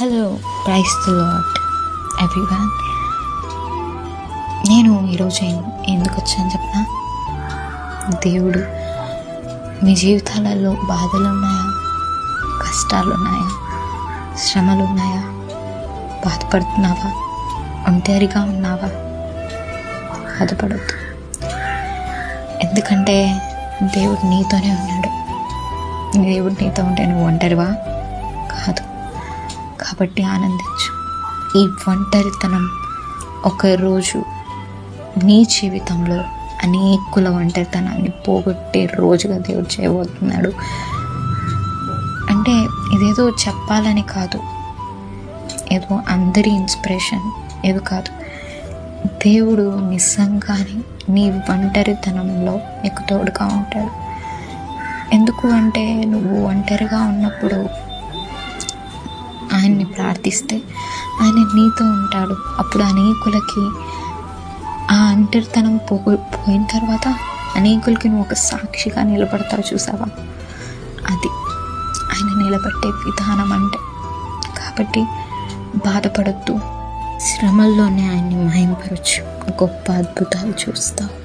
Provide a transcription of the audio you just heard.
Hello praise the Lord everyone నేను ఈరోజు ఎందుకు వచ్చాను చెప్పనా? దేవుడు మీ జీవితాలలో బాధలు ఉన్నాయా? కష్టాలు ఉన్నాయా? శ్రమలు ఉన్నాయా? బాధపడుతున్నావా? ఒంటరిగా ఉన్నావా? బాధపడద్దు. ఎందుకంటే దేవుడు నీతోనే ఉన్నాడు. దేవుడు నీతో ఉంటే నువ్వు ఒంటరివా? కాదు. కాబట్టి ఆనందించు. ఈ ఒంటరితనం ఒక రోజు నీ జీవితంలో అనేకుల ఒంటరితనాన్ని పోగొట్టే రోజుగా దేవుడు చేయబోతున్నాడు. అంటే ఇదేదో చెప్పాలని కాదు. ఏదో అందరి ఇన్స్పిరేషన్ ఏదో కాదు. దేవుడు నిజంగానే నీ ఒంటరితనంలో నీకు తోడుగా ఉంటాడు. ఎందుకు అంటే నువ్వు ఒంటరిగా ఉన్నప్పుడు అని ప్రార్థిస్తే ఆయన నీతో ఉంటాడు. అప్పుడు అనేకులకి ఆ అంటరితనం పో పోయిన తర్వాత అనేకులకి నువ్వు ఒక సాక్షిగా నిలబడతావు చూసావా? అది ఆయన నిలబెట్టే విధానం అంటే. కాబట్టి బాధపడద్దు. శ్రమల్లోనే ఆయన్ని మహింపరచు గొప్ప అద్భుతాలు చూస్తావు.